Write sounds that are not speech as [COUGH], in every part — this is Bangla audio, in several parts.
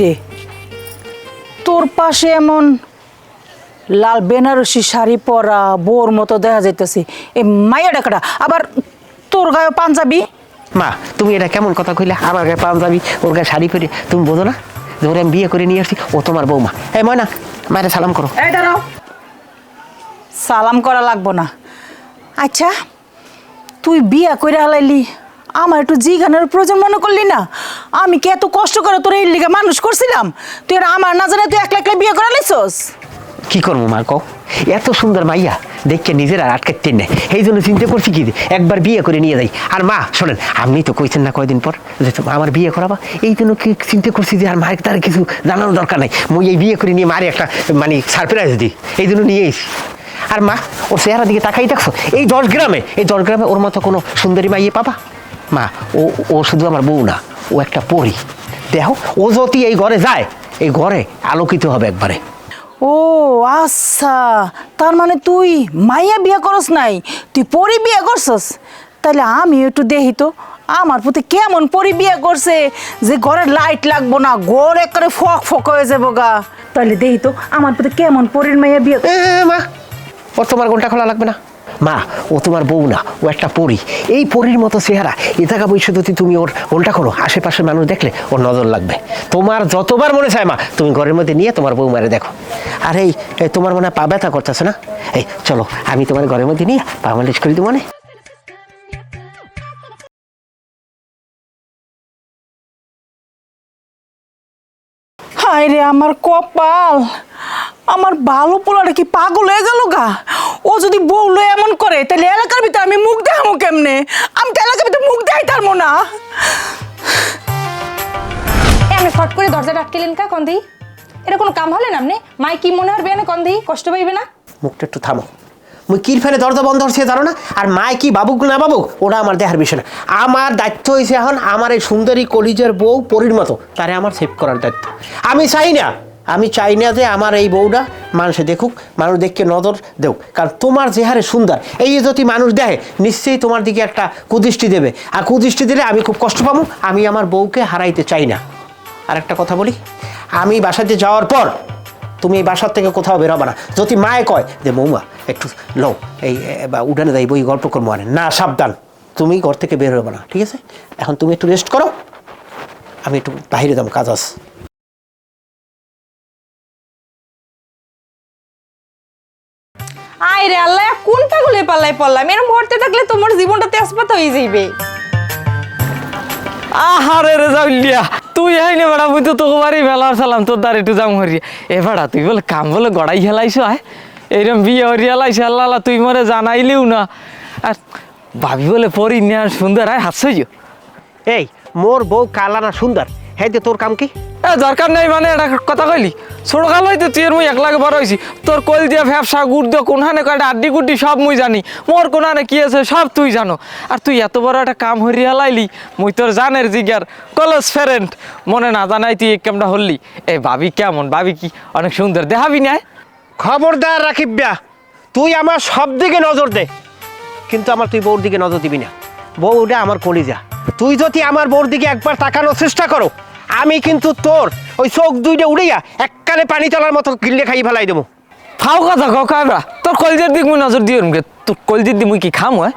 রে তোর পাশে এমন লাল বেনারসি শাড়ি পরা বোর মতো দেখা যাইতেছে। এই মাইয়া ডাকাটা আবার তোর গায়ে পাঞ্জাবি? মা তুমি এটা কেমন কথা কইলে? আমার গায়ে পাঞ্জাবি ওর গায়ে শাড়ি পরে তুমি বোঝো না? যে ওরে আমি বিয়ে করে নিয়ে আসছি ও তোমার বৌমা। এই ময়না মায়ের সালাম করো। এই দাঁড়াও। সালাম করা লাগবো না। আচ্ছা তুই বিয়া করে হালাইলি আমার একটু জিগানের প্রয়োজন মনে করলি না? আমি কি এত কষ্ট করে তোর এই লিগে মানুষ করছিলাম? তুই আর আমার না জানে তুই একলা একলা বিয়ে করে লাইছস কি করব মা কও এত সুন্দর মাইয়া, দেখকে নিজের আর আটকাতে নেই এই জন্য চিন্তা করছি কি একবার বিয়ে করে নিয়ে যাই। আর মা, শোনেন, আপনি তো কইছেন না কয়দিন পর যে আমার বিয়ে করাবা। এই জন্য কি চিন্তা করছি যে, আর মায়ের তার কিছু জানানোর দরকার নাই। মুই এই বিয়ে করে নিয়ে মারে একটা মানে সারপ্রাইজ দিই। এই জন্য নিয়ে এসি আর মা, ওর চেহারা দিকে তাকাই দেখছ? এই দশ গ্রামে, এই দশ গ্রামে ওর মতো কোনো সুন্দরী মাইয়ে পাবা? মা, ও ও শুধু আমার বউ না। ও একটা পরী। দেখো ও যদি এই ঘরে যায় এই ঘরে আলোকিত হবে একবারে। ও আচ্ছা। তার মানে তুই মাইয়া বিয়ে করস নাই? তুই পরি বিয়ে করছস? তাহলে আমি একটু দেখি তো আমার প্রতি কেমন পরি বিয়ে করছে যে ঘরে লাইট লাগবো না ঘর একবারে ফক ফক হয়ে যাব গা। তাহলে দেখি তো আমার প্রতি কেমন পরির মাইয়া বিয়ে এ, মা ও তোমার ঘণ্টা খোলা লাগবে না। মা, ও তোমার বউ না, ও একটা পরী। এই পরীর মতো চেহারা, এ থাকা তুমি ওর ঘণ্টা করো আশেপাশের মানুষ দেখলে ওর নজর লাগবে। তোমার যতবার মনে চায় মা, তুমি ঘরের মধ্যে নিয়ে তোমার বউ মারে দেখো। আর এই তোমার মনে হয় পা ব্যথা করতেছে না? এই, চলো, আমি তোমার ঘরের মধ্যে নিয়ে পা মালিশ করে দিব মানে রে, আমার কপাল! আমার ভালো পোলাটা কি পাগল হয়ে গেল গা? ও যদি বউলো এমন করে তাহলে এলাকার ভিতরে আমি মুখ দেখামো কেমনে? আমি তো এলাকার ভিতরে মুখ দেখাই তারমো না। আপনি ফট করে দরজাটা আটকেলেন কা কন্দি? এটা কোনো কাম হলেন আপনি? মাই কি মনে হবে না কন্দি? কষ্ট পাইবে না? মুখটা একটু থামো। মুই কির ফেলে দরজা বন্ধ হচ্ছে জানো না? আর মায় কি বাবুক না বাবুক ওটা আমার দেখার বিষয় না। আমার দায়িত্ব হয়েছে এখন আমার এই সুন্দরী কলিজের বউ পরির মতো তারে আমার সেভ করার দায়িত্ব। আমি চাই না আমি চাই না যে আমার এই বউটা মানুষে দেখুক, মানুষ দেখকে নজর দেউক। কারণ তোমার যে হারে সুন্দর, এই যদি মানুষ দেখে, নিশ্চয়ই তোমার দিকে একটা কুদৃষ্টি দেবে। আর কুদৃষ্টি দিলে আমি খুব কষ্ট পাবো, আমি আমার বউকে হারাইতে চাই না। আর একটা কথা বলি, আমি বাসাতে যাওয়ার পর তুমি এই বাসার থেকে কোথাও বেরোবে না। যদি মায়ে কয় যে বৌমা একটু লও, এই বা উঠানে যাই বই গল্প করব আনে না, সাবধান, তুমি ঘর থেকে বের হবে না, ঠিক আছে? এখন তুমি একটু রেস্ট করো, আমি একটু বাইরে যাব, কাজ আছে। আয় রে আল্লাহ কোন পাগলে পাল্লাই পড়লাম? এরকম ভরতে থাকলে তোমার জীবনটা তেজপাত হয়ে যাইবে। আহারে রে যাউলিয়া তুই আইনে বেড়া মুই তো তোকে বাড়ি বেলার সালাম তোর দ্বার একটু যাম হরি। এ বেড়া তুই বলে কাম বলে গড়াই হেলাইছ আয়। এইরকম বিয়ে হরি হেলাইছ আল্লাহ তুই মরে জানাইলিও না। আর ভাবি বলে পরি নেওয়ার সুন্দর আয় হাসছ এই মোর বউ কালা না সুন্দর। হ্যাঁ তোর কাম কি? এ, দরকার নেই মানে এটা কথা কইলি? ছোট কাল হইতে তুই মুই একলাগে বড় হয়েছি তোর কইল দিয়া ব্যবসা, গুড় দিয়ে কোনখানে কয়টা আড্ডি গুড্ডি সব মুই জানি। মোর কোনখানে কি আছে সব তুই জানো। আর তুই এত বড় একটা কাম হরি হেলাইলি মুই তোর জানের জিগার কলেজ ফ্রেন্ড। মনে না জানাই তুই কামটা হল্লি এ, ভাবি কেমন? ভাবি কি অনেক সুন্দর। দেখাবি না? খবরদার রাখিব্যা তুই আমার সব দিকে নজর দে। কিন্তু আমার তুই বউর দিকে নজর দিবি না। বউটা আমার কলিজা। তুই যদি আমার বউর দিকে একবার তাকানোর চেষ্টা করো আমি কিন্তু তোর ওই চোখ দুইটা উড়িয়া এককালে পানি তোলার মতো গিল্লে খাই ফেলাই দেবো। ফাও কথা খাও কাবরা তোর কলজের দিক মুই নজর দিও রে তোর কলজের দিক মুই কি খাম হ্যাঁ?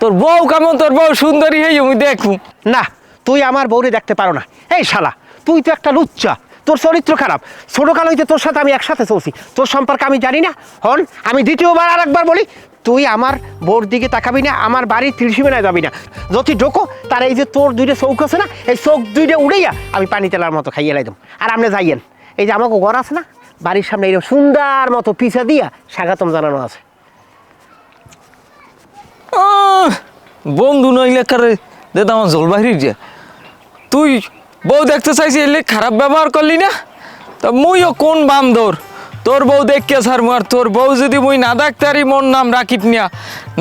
তোর বউ কেমন তোর বউ সুন্দরী হয়ে মুই দেখু না তুই আমার বউরে দেখতে পারো না। এই শালা তুই তো একটা লুচ্চা। তোর চরিত্র খারাপ। ছোটকাল হইতে তোর সাথে আমি একসাথে চলছি। তোর সম্পর্কে আমি জানি না। হন, আমি দ্বিতীয়বার আর একবার বলি, তুই আমার বোর দিকে তাকাবি না, আমার বাড়ির ত্রিসীমানায় যাবি না। যদি ঢোকো, তার এই যে তোর দুইটা চৌক আছে না, এই চোখ দুইটা উড়াইয়া আমি পানি তেলার মতো খাইয়ে লাইতাম। আর আপনি যাইয়েন। এই যে আমাকে ঘর আছে না, বাড়ির সামনে এরকম সুন্দর মতো পিছা দিয়া স্বাগতম জানানো আছে। বন্ধু নইলে কারে দাদা আমার জল বাহির যে। তুই বউ দেখতে চাইছি, এলে খারাপ ব্যবহার করলি না? তা মুইও কোন বাম বান্দর? তোর বউ দেখকে স্যার আর তোর বউ যদি মুই না ডাক্তারি মোর নাম রাখিব নিয়া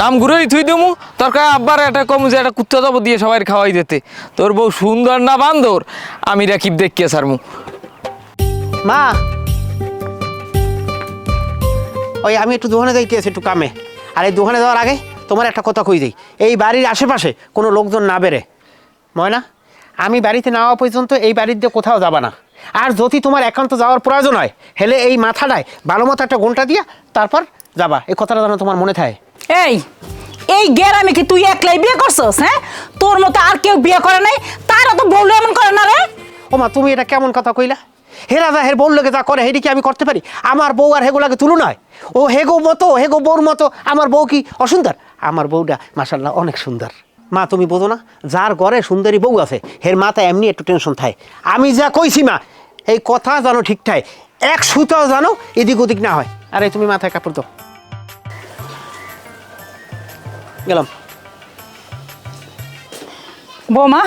নাম ঘুরেই থুই দেমু। তোর কাছে আব্বার এটা কম যে একটা কুত্তা যাব দিয়ে সবাই খাওয়াই দিতে। তোর বউ সুন্দর না বান্দর? আমি রাখিব দেখকে স্যার মু! মা ওই আমি একটু দোকানে যাইতেছি একটু কামে। আর এই দোকানে যাওয়ার আগে তোমার একটা কথা কই যাই। এই বাড়ির আশেপাশে কোনো লোকজন না বেরে ময়না? আমি বাড়িতে না হওয়া পর্যন্ত এই বাড়ির দিয়ে কোথাও যাবা না। আর যদি তোমার একান্ত যাওয়ার প্রয়োজন হয় হেলে এই মাথাটায় ভালো মতো একটা ঘণ্টা দিয়া তারপর যাবা। এই কথাটা যেন তোমার মনে থাকে। এই এই গেরামে কি তুই একলাই বিয়ে করছস হ্যাঁ? তোর মতো আর কেউ বিয়ে করে নাই তারা তো বলল এমন করে না রে। ও মা তুমি এটা কেমন কথা কইলা? হে রাজা হের বউ লোকে যা করে হেডি কি আমি করতে পারি? আমার বউ আর হেগুলাকে তুলু নয় ও হেগো মতো হেগো বউর মতো আমার বউ কি অসুন্দর? আমার বউটা মাসাল্লাহ অনেক সুন্দর। মা, তুমি বোঝো না, যার ঘরে সুন্দরী বউ আছে, হের মাথায় এমনি একটু টেনশন থাকে। আমি যা কইছি মা, এই কথা জানো ঠিক ঠিকঠাক এক সুতাও জানো এদিক ওদিক না হয়। আরে, তুমি মাথায় কাপড় দাও। গেলাম। বৌমা,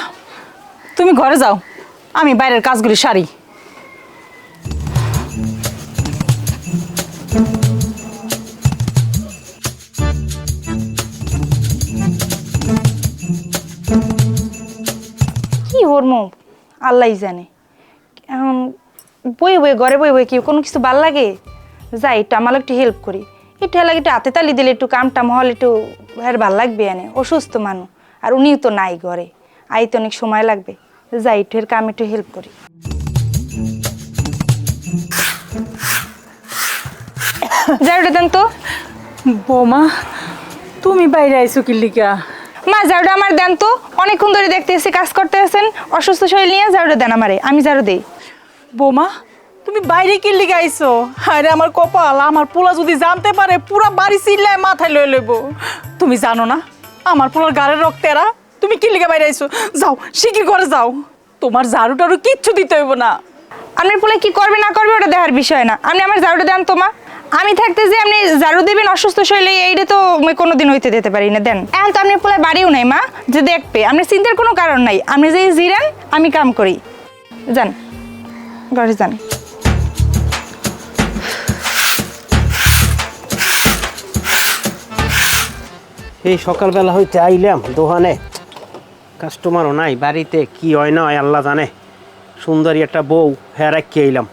তুমি ঘরে যাও, আমি বাইরের কাজগুলি সারি। কি হরমো আল্লাহ জানে। এখন বই বই ঘরে বই বই কি কোনো কিছু ভালো লাগে? যাই, একটু আমার একটু হেল্প করি। একটু লাগে একটু হাতে তালি দিলে একটু কামটা মহল একটু আর ভালো লাগবে এনে। অসুস্থ মানুষ আর উনিও তো নাই ঘরে। আইতে অনেক সময় লাগবে। যাই, একটু এর কাম একটু হেল্প করি। ঝাড়ুটা দেন তো। বোমা, তুমি বাইরে আইছো কি লিগা? মা ঝাড়ুটা আমার দেন তো। অনেকক্ষণ ধরে দেখতে এসে কাজ করতে আছেন। অসুস্থ শরীর নিয়ে ঝাড়ুটা দেন আমারে আমি ঝাড়ু দেই। বৌমা তুমি বাইরে কি লিগা আইছো? আরে আমার কপাল আমার পোলা যদি জানতে পারে পুরা বাড়ি চিল্লায় মাথায় লয়ে লইব। তুমি জানো না আমার পোলার গাড়ির রক্তেরা তুমি কি লিগা বাইরে আইছো? যাও শিগগির করে যাও। তোমার ঝাড়ু টাড়ু কিচ্ছু দিতে হইব না। আপনার পোলা কি করবে না করবে ওটা দেখার বিষয় না। আপনি আমার ঝাড়ুটা দেন তো মা। আমি থাকতে যে আপনি ঝাড়ু দেবেন, অসুস্থ শরীরে এইটা তো আমি কোনোদিন হইতে দিতে পারি না। দেন, এখন তো আপনি পোলায় বাড়িও নাই, মা। যে দেখবে আপনি চিন্তার কোনো কারণ নাই। আপনি যে জিরান, আমি কাম করি। যান, ঘরে যান। এই সকালবেলা হইতে আইলাম দোকানে কাস্টমারও নাই, বাড়িতে কি হয় না হয় আল্লাহ জানে। সুন্দরী একটা বউ হ্যাঁ রাখি আইলাম।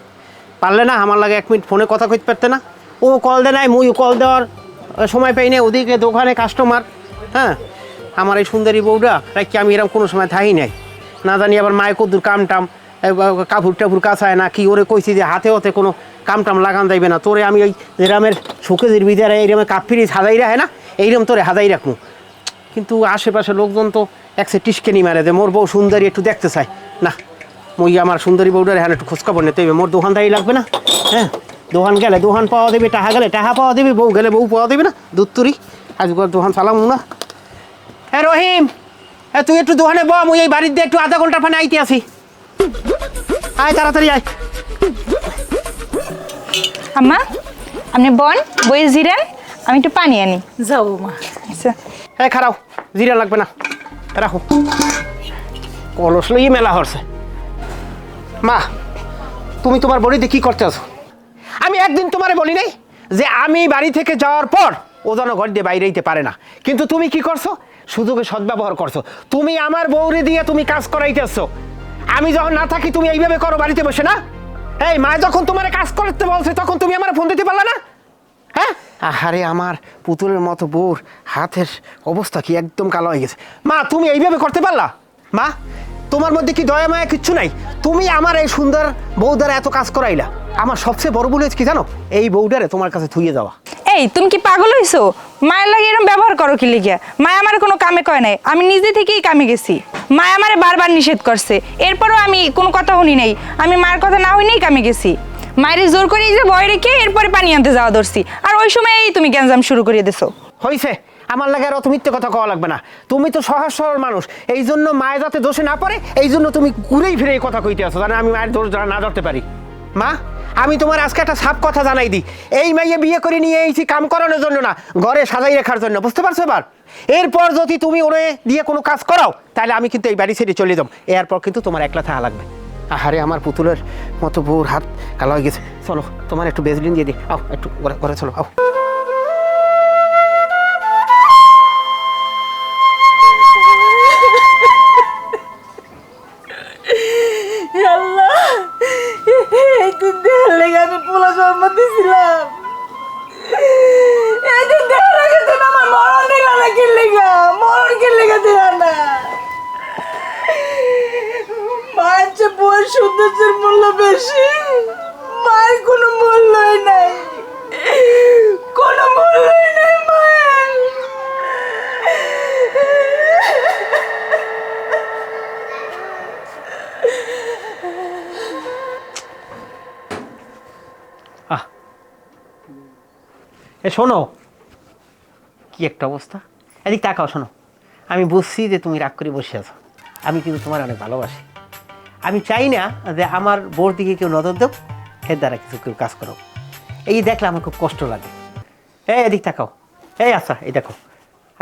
পারলে না, আমার লাগে এক মিনিট ফোনে কথা কইতে পারতে না? ও কল দে নাই মুই কল দেওয়ার সময় পাই না ওদিকে দোকানে কাস্টমার হ্যাঁ? আমার এই সুন্দরী বউটা রাখি আমি এরকম কোনো সময় থাই নাই। না জানি আবার মায় কদ্দুর কাম টাম এ, বা- কাপড় টাপুর কাছায় না কি ওরে কইছি যে হাতে হতে কোনো কাম টাম লাগান যাইবে না। তোরে আমি ওই যেরামের সুখেজের ভিতরে এইরকম কাপড়ি হাজাই রাখে না? এইরকম তোরে হাজাই রাখব কিন্তু আশেপাশে লোকজন তো একসে টিসকেনি মারে যে মোর বউ সুন্দরী একটু দেখতে চায়। না মই আমার সুন্দরী বউটার হ্যাঁ একটু খোঁজখবর নিতে হবে মোর দোকানদারি লাগবে না হ্যাঁ? দোকান গেলে দোকান পাওয়া দেবে টাহা গেলে টাহা পাওয়া দেবে বউ গেলে বউ পাওয়া দেবে না দুত্তুরি। আজকাল দোকান চালাম না। হ্যাঁ রহিম হ্যাঁ তুই একটু দোকানে ব মুই এই বাড়ির দিয়ে একটু আধা ঘণ্টা ফানে আইতে আসি। আয় তাড়াতাড়ি আয়। আম্মা আপনি বন বই জিরান আমি একটু পানি আনি। যাও মা। আচ্ছা। হ্যাঁ খারাপ জিরা লাগবে না। রাখো। কলস লইয়ে মেলা হরছে। মা তুমি তোমার বড়িতে কি করতে আছো? একদিন তোমারে বলি নাই যে আমি বাড়ি থেকে যাওয়ার পর ও যেন ঘর দিয়ে বাইরে যেতে পারে না। কিন্তু তুমি কি করছ? সুযোগে সদ্ব্যবহার করছ। তুমি আমার বউরে দিয়ে তুমি কাজ করাইতেছো। আমি যখন না থাকি তুমি এইভাবে করো বাড়িতে বসে না? এই মা যখন তোমার কাজ করতে বলছে তখন তুমি আমার ফোন দিতে পারলে না? হ্যাঁ? আরে আমার পুতুলের মতো বউর হাতের অবস্থা কি একদম কালো হয়ে গেছে। মা তুমি এইভাবে করতে পারলা? মা তোমার মধ্যে কি দয়া মায়া কিচ্ছু নাই? তুমি আমার এই সুন্দর বউ এত কাজ করাইলা। আমার সবচেয়ে বড় ভুল হয়েছে কি জানো? এই বউটারে তোমার কাছে থুইয়ে যাওয়া। এই তুমি কি পাগল হইছো? মায়ের লাগে এরকম ব্যবহার করো কি লিগিয়া? মায় আমার কোনো কামে কয় নাই। আমি নিজে থেকেই কামে গেছি। মায় আমারে বারবার নিষেধ করছে। এরপরও আমি কোনো কথা শুনি নাই। আমি মায়ের কথা না হইনেই কামে গেছি। মায়ের জোর করে এই যে ভয় রেখে এরপরে পানি আনতে যাওয়া ধরছি। আর ওই সময়ই তুমি গ্যাঞ্জাম শুরু করিয়ে দিছো। হয়েছে আমার লাগে আর অত মিথ্যে কথা কওয়া লাগবে না। তুমি তো সহজ সরল মানুষ। এই জন্য মায়ের যাতে দোষে না পড়ে, এই জন্য তুমি ঘুরেই ফিরে এই কথা কইতে আছো জানে আমি মায়ের দোষ না ধরতে পারি। মা, আমি তোমার আজকে একটা সাপ কথা জানাই দিই। এই মেয়ে বিয়ে করে নিয়ে এসেছি কাম করানোর জন্য না, ঘরে সাজাই রাখার জন্য, বুঝতে পারছ এবার? এরপর যদি তুমি ওরে দিয়ে কোনো কাজ করাও, তাহলে আমি কিন্তু এই বাড়ি ছেড়ে চলে যাব। এরপর কিন্তু তোমার একলা থাকা লাগবে। আহারে, আমার পুতুলের মতো বউর হাত কালো হয়ে গেছে। চলো, তোমার একটু বেজলিন দিয়ে দিই। আও, একটু ঘরে চলো, আও। এ, শোনো। কি একটা অবস্থা? এদিক তাকাও, শোনো। আমি বুঝছি যে তুমি রাগ করে বসে আছো। আমি কিন্তু তোমার অনেক ভালোবাসি। আমি চাই না যে আমার বোর দিকে কেউ নজর দেও এর দ্বারা কিছু কেউ কাজ করো এই দেখলে আমার খুব কষ্ট লাগে। এই, এদিক তাকাও। এই আচ্ছা এই দেখো।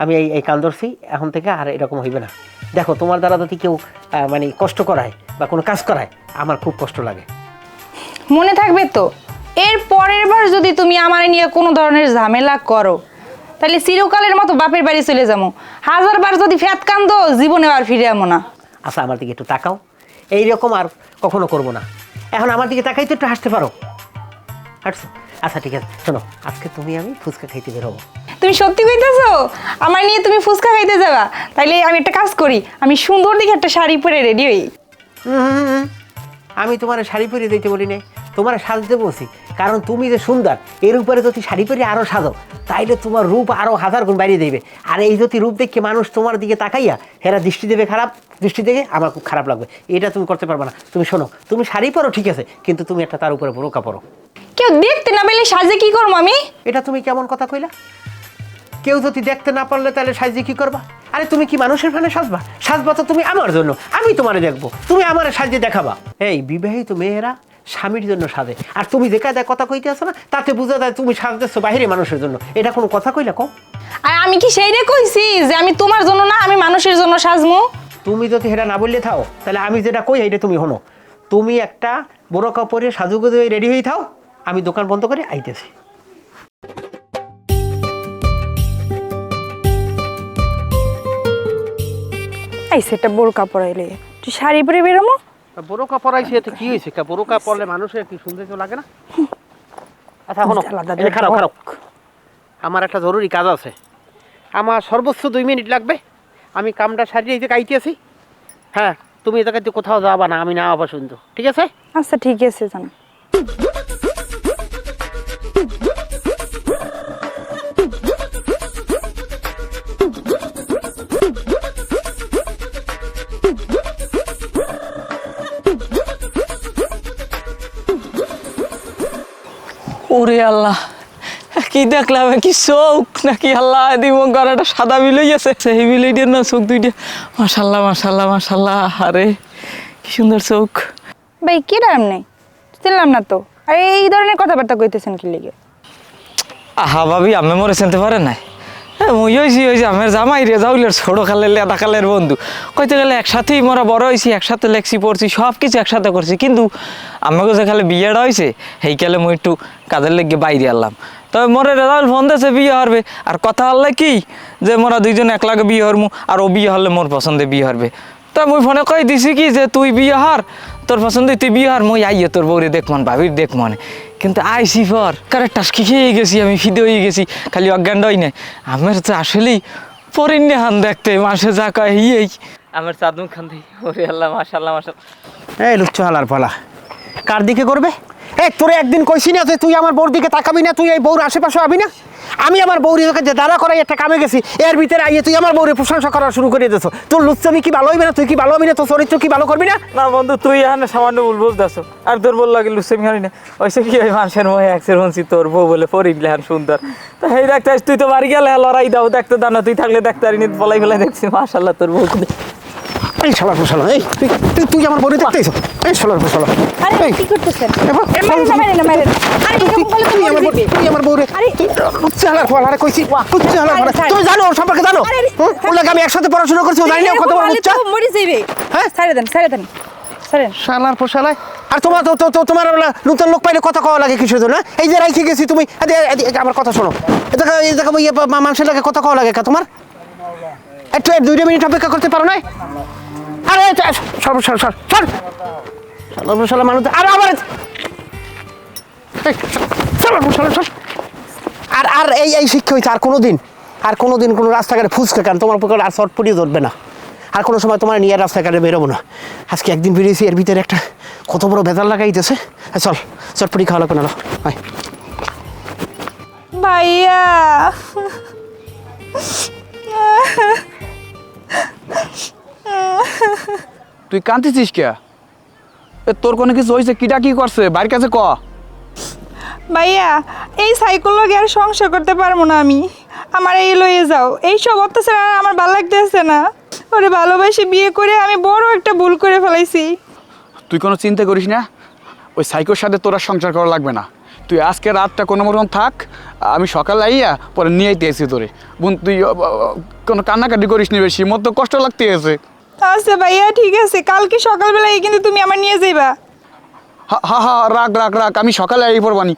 আমি এই এই কান ধরছি, এখন থেকে আর এরকম হইবে না। দেখো, তোমার দ্বারা যদি কেউ মানে কষ্ট করায় বা কোনো কাজ করায়, আমার খুব কষ্ট লাগে। মনে থাকবে তো? এর পরের বার যদি তুমি আমার নিয়ে কোনো ধরনের ঝামেলা করো তাহলে চিরকালের মতো বাপের বাড়ি চলে যাব। হাজার বার যদি ফ্যাত কান্দো জীবনে আর ফিরে আমো না। আচ্ছা আমার দিকে একটু তাকাও। এইরকম আর কখনো করব না। এখন আমার দিকে তাকাই তো একটু হাসতে পারো। হাঁটছো? আচ্ছা ঠিক আছে। শোনো আজকে তুমি আমি ফুচকা খাইতে বেরোবো তুমি সত্যি কইতেছো? আমার নিয়ে তুমি ফুচকা খাইতে যাবা? তাইলে আমি একটা কাজ করি আমি সুন্দর দেখে একটা শাড়ি পরে রেডি হই। আমি তোমার শাড়ি পরে দিতে বলি নাই তোমার সাজতে বলছি। কারণ তুমি যে সুন্দর এর উপরে যদি শাড়ি পরে আরও সাজো তাইলে তোমার রূপ আরও হাজার গুণ বাড়িয়ে দেবে। আর এই যদি রূপ দেখে মানুষ তোমার দিকে তাকাইয়া হেরা দৃষ্টি দেবে খারাপ দৃষ্টি দেখে আমার খুব খারাপ লাগবে। এটা তুমি করতে পারবে না। তুমি শোনো তুমি শাড়ি পরো ঠিক আছে কিন্তু তুমি একটা তার উপরে বোরকা পরো। কেউ দেখতে না পেলে সাজে কি করব আমি? এটা তুমি কেমন কথা কইলা? কেউ যদি দেখতে না পারলে তাহলে সাজিয়ে কি করবা? আরে তুমি কি মানুষের ফানে সাজবা? সাজবা তো তুমি আমার জন্য আমি তোমারে দেখব। তুমি আমার সাজিয়ে দেখাবা। এই বিবাহিত মেয়েরা স্বামীর জন্য সাজে। আর তুমি যে কায়দায় কথা কইতে আসো না তাতে বোঝা যায় তুমি সাজতেছো বাইরে মানুষের জন্য। এটা কোনো কথা কইলা কম আর আমি কি সেই রে কইছি যে আমি তোমার জন্য না আমি মানুষের জন্য সাজমু? তুমি যদি সেটা না বললে থাও তাহলে আমি যেটা কই এটা তুমি হনো তুমি একটা বড় কাপড়ে সাজুগুজু রেডি হয়ে থাও আমি দোকান বন্ধ করে আইতেছি। এই সেটা বড় কাপড় এলে তুই শাড়ি পরে বেরোমো? বড় কাপড় আইছে এতে কি হয়েছে? কাপড় পরলে মানুষের কি সৌন্দর্য লাগে না? আচ্ছা যে খারাপ খারাপ আমার একটা জরুরি কাজ আছে। আমার সর্বোচ্চ দুই মিনিট লাগবে। আমি কামটা সারিয়ে এই যে কাইতেছি হ্যাঁ তুমি এ জায়গাতে কোথাও যাবা না আমি না আবার শুনতো ঠিক আছে? আচ্ছা ঠিক আছে জান। ওরে আল্লাহ কি দেখলাম কি চোখ নাকি আল্লাহ দিব গড়াটা সাদা বিলই আছে সেই বিলইটার না চোখ দুইটা মাসাল্লাহ মাসাল্লাহ মাসাল্লাহ আরে কি সুন্দর চোখ। ভাই কি নাম নেই? চিনলাম না তো। আর এই ধরনের কথাবার্তা কইতেছেন কি লিগে? আহা ভাবি আমি মরে চিনতে পারে নাই? মুই হয়েছি যে আমার জামাই রে যাইলের ছোটো কালের লেদা কালের বন্ধু। কইতে গেলে একসাথেই মোরা বড় হয়েছি একসাথে লেখছি, পড়ছি সব কিছু একসাথে করছি। কিন্তু আমাকে যে খালি বিয়েটা হয়েছে সেই কালে মুই একটু কাজের লেগে বাইরে আনলাম। তবে মোরে রেজাল্ট ফোন দিয়েছে, বিয়ে হরবে। আর কথা হলে কি? যে মোরা দুইজন একলাগে বিয়ে হরমু, আর ও বিয়ে হলে মোর পছন্দে বিয়ে হরবে। তা মুই ফোনে কই দিছি কি, যে তুই বিয়ে হার, তোর পছন্দ তুই বিয়ে হার, মুই আইয়ে তোর বউরে দেখ মন ভাবির দেখ মনে কিন্তু আইসি পর। কারে টাস্কি খেয়ে গেছি আমি ফিদে হয়ে গেছি খালি অজ্ঞান হই নাই। আমার তো আসলেই পরিণ্যে হান দেখতে মাসে যা কয় এই আমার চাঁদু খান দিই। ওরে আল্লাহ মাশাল্লাহ মাশাল্লাহ এই লুচ্ছ হালার পালা। কার দিকে করবে? এই, তোরে একদিন কইছি না যে তুই আমার বউর দিকে তাকাবি না, তুই এই বউর আশেপাশে হবি না। আমি আমার বউর তোকে যে দাঁড়া করাই একটা কামে গেছি, এর ভিতরে আইয়ে তুই আমার বউরে প্রশংসা করা শুরু করে দিয়েছ। তোর লুচ্ছমি কি ভালো হইবে না? তুই কি ভালো হবি না? তোর চরিত্র কি ভালো করবি না? না বন্ধু, তুই এখানে সামান্য ভুল বুঝতেছ। আর তোর বল লাগে লুসেমি হারি না। ওইসে কি হয় মানুষের মহে একসের হনছি তোর বউ বলে পরিগলে হান সুন্দর। তো হেই দেখতে তুই তো বাড়ি গেলে লড়াই দাও, দেখতে দাও না, তুই থাকলে দেখতে পারিনি, বলাই ফেলাই দেখছি মাশাল্লাহ তোর বউ। এই শালার এই তুই তুই তুই আমার বউরে দেখতেইছ এই শালার আরে কি করতেছেন? তুই- আমার বউরে আরে, কইছি ফলা। তুমি জানো ওর সম্পর্কে জানো? ওর লাগে আমি একসাথে পড়াশোনা করছি জানি না কত বড় হলে মরে যাবে হ্যাঁ? ছেড়ে দেন ছেড়ে দেন ছেড়েন। শালার পোশালায় আর তোমার তো তোমার নতুন লোক পাইলে কথা কওয়া লাগে কিসের জন্য? এই যে রাইখে গেছি তুমি আমার কথা শোনো। এ দেখো এই দেখো ইয়ে মানুষের লাগে কথা কওয়া লাগে কা তোমার? একটু এক দুইটা মিনিট অপেক্ষা করতে পারো না আরে সর সর সর সর শালার মানুষ, আর, আবার সর। আর আর এই এই শিক্ষা হয়েছে আর কোনো দিন আর কোনো দিন কোনো রাস্তাঘাটে ফুচকা কেন তোমার পক্ষে আর চটপটিও ধরবে না আর কোনো সময় তোমার নিয়ে রাস্তাঘাটে বেরোবো না আজকে একদিন বেরিয়েছি, এর ভিতরে একটা কত বড় বেতাল লাগাইতেছে চল চটপটি খাওয়া লাগবে না। আয়। ভাইয়া [LAUGHS] তুই কাঁদতেছিস কে? এ তোর কোনো কিছু হয়েছে? কিটা কি করছে? বাড়ির কাছে ক। ভাইয়া এই সাইকেল লগে আর সংসার করতে পারব না আমি। আমার এই লয়ে যাও। এই সব অত্যাচার আর আমার ভালো লাগতেছে না। ওরে ভালোবাসি বিয়ে করে আমি বড় একটা ভুল করে ফেলাইছি। তুই কোনো চিন্তা করিস না। ওই সাইকোর সাথে তোর সংসার করা লাগবে না। তুই আজকে রাতটা কোনো মরকম থাক। আমি সকালে আইয়া পরে নিয়ে আইতে তোরে। বোন তুই কোনো কান্নাকাটি করিস নি বেশি। মোর তো কষ্ট লাগতে আছে আচ্ছা ভাইয়া ঠিক আছে। কালকে সকালবেলায় কিন্তু তুমি আমার নিয়ে যাইবা। হা হা হা রাখ রাখ রাখ আমি সকালে আই পড়বানি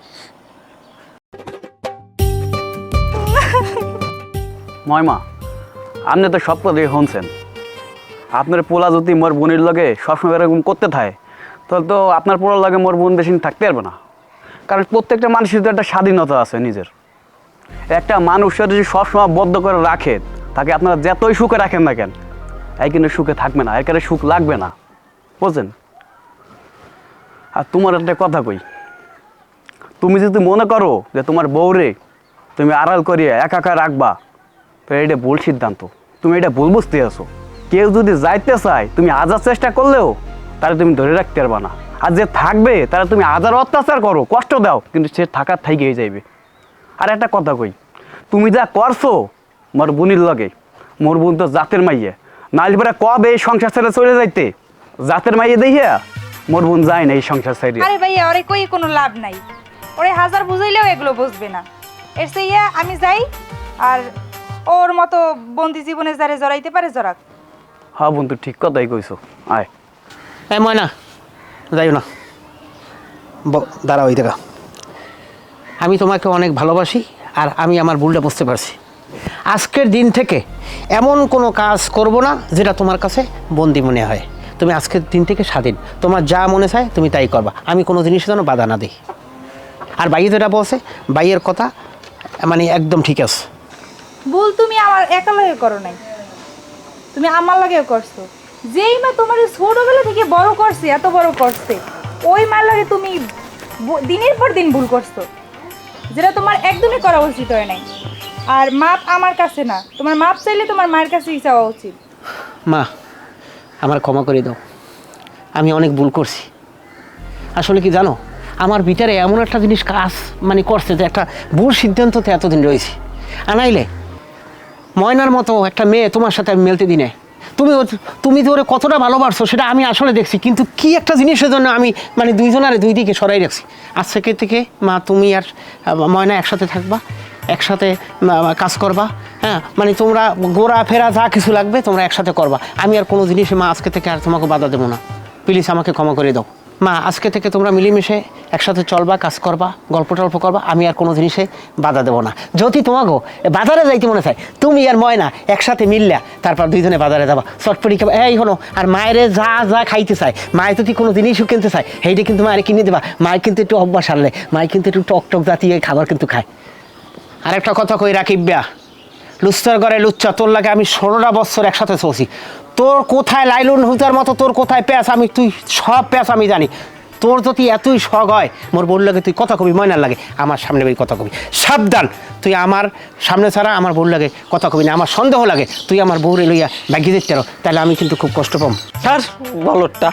ময়মা আপনি তো সব কথা শুনছেন। আপনার পোলা যদি মোর বোনের লগে সবসময় এরকম করতে থাকে তাহলে তো আপনার পোলার লগে মোর বোন বেশি থাকতে পারবে না। কারণ প্রত্যেকটা মানুষের তো একটা স্বাধীনতা আছে নিজের। একটা মানুষের যদি সবসময় বদ্ধ করে রাখে তাকে আপনারা যতই সুখে রাখেন না কেন এই সুখে থাকবে না এর সুখ লাগবে না। বুঝছেন? আর তোমার একটা কথা কই, তুমি যদি মনে করো যে তোমার বউরে তুমি আড়াল করিয়ে একা একা রাখবা, তো এটা ভুল সিদ্ধান্ত। তুমি এটা ভুল বুঝতে আছো। কেউ যদি যাইতে চায়, তুমি হাজার চেষ্টা করলেও তাহলে তুমি ধরে রাখতে পারবা না। আর যে থাকবে তাহলে তুমি হাজার অত্যাচার করো, কষ্ট দাও, কিন্তু সে থাকার থাইকেই যাইবে। আর একটা কথা কই, তুমি যা করছ, মোর বোনির লগে, মোর বোন তো জাতের মাইয়ে নাইলে পরে কবে এই সংসার ছেড়ে চলে যাইতে? জাতের মাইয়ে দেখিয়া মোর বোন যায় না এই সংসার ছেড়ে আরে ভাইয়া ওরে কই কোনো লাভ নাই। ওরে হাজার বুঝাইলেও এগুলো বুঝবে না। এর ইয়া আমি যাই আর ওর মতো বন্দি জীবনে যারে জড়াইতে পারে জড়াক। হ্যাঁ বোন তুই ঠিক কথাই কইছো। আয়। এ ময়না যাইও না। ব- দাঁড়াও ওই দেখা আমি তোমাকে অনেক ভালোবাসি আর আমি আমার ভুলটা বুঝতে পারছি। আজকের দিন থেকে এমন কোনো কাজ করব না যেটা তোমার কাছে বন্দি মনে হয়। তুমি আজকের দিন থেকে স্বাধীন। তোমার যা মনে চায় তুমি তাই করবা। আমি কোনো জিনিসের যেন বাধা না দিই। আর বাইয়ে যেটা বলছে বাইয়ের কথা মানে একদম ঠিক আছে। ভুল তুমি আমার একা লগে করো নাই। তুমি আমার লগেও করছ। যেই মা তোমার ছোটবেলা থেকে বড় করছে, এত বড় করছে, ওই মার লাগে তুমি দিনের পর দিন ভুল করছ। যেটা তোমার একদমই করা উচিত হয় নাই। আর মাপ আমার কাছে না। তোমার মাপ চাইলে তোমার মায়ের কাছেই চাওয়া উচিত। মা, আমার ক্ষমা করে দাও। আমি অনেক ভুল করছি। আসলে কি জানো, আমার ভিতরে এমন একটা জিনিস কাজ মানে করছে যে একটা ভুল সিদ্ধান্ততে এতদিন রয়েছি। আনাইলে ময়নার মতো একটা মেয়ে তোমার সাথে আমি মেলতে দিনে তুমি তুমি যে ওরে কতটা ভালোবাসছো সেটা আমি আসলে দেখছি, কিন্তু কি একটা জিনিসের জন্য আমি মানে দুইজনারে দুই দিকে সরাই রাখছি। আজ থেকে থেকে মা, তুমি আর ময়না একসাথে থাকবা। একসাথে কাজ করবা হ্যাঁ? মানে তোমরা গোড়া ফেরা যা কিছু লাগবে তোমরা একসাথে করবা। আমি আর কোনো জিনিসে মা, আজকে থেকে আর তোমাকে বাধা দেবো না। প্লিজ আমাকে ক্ষমা করে দাও। মা, আজকে থেকে তোমরা মিলেমিশে একসাথে চলবা, কাজ করবা, গল্প টল্প করবা, আমি আর কোনো জিনিসে বাধা দেবো না। যদি তোমাকে বাজারে যাইতে মনে চায়, তুমি আর ময়না একসাথে মিললা, তারপর দুইজনে বাজারে যাবা। চটপটি খাবা। এই হনো আর মায়েরে যা যা খাইতে চায় মায়ের যদি কোনো জিনিসও কিনতে চায়, সেইটা কিন্তু মায়ের কিনে দেবা। মায়ের কিন্তু একটু অভ্যাস আনলে মায়ের কিন্তু একটু টক টক জাতীয় খাবার কিন্তু খায়। আরেকটা কথা কই রাখিব্যা লুচ্চার ঘরে লুচ্চা, তোর লাগে আমি ষোলোটা বছর একসাথে চলছি। তোর কোথায় লাইলুন হুজার মতো, তোর কোথায় প্যাঁচ, আমি তুই সব প্যাঁচ আমি জানি। তোর যদি এতই শখ হয়, মোর বোন লাগে তুই কথা কবি, ময়নার লাগে, আমার সামনে বেরিয়ে কথা কবি। সাবধান, তুই আমার সামনে ছাড়া আমার বোন লাগে কথা কবি না, আমার সন্দেহ লাগে, তুই আমার বউরে লইয়া দিতে পারো তাহলে আমি কিন্তু খুব কষ্ট পাম। স্যার বলরটা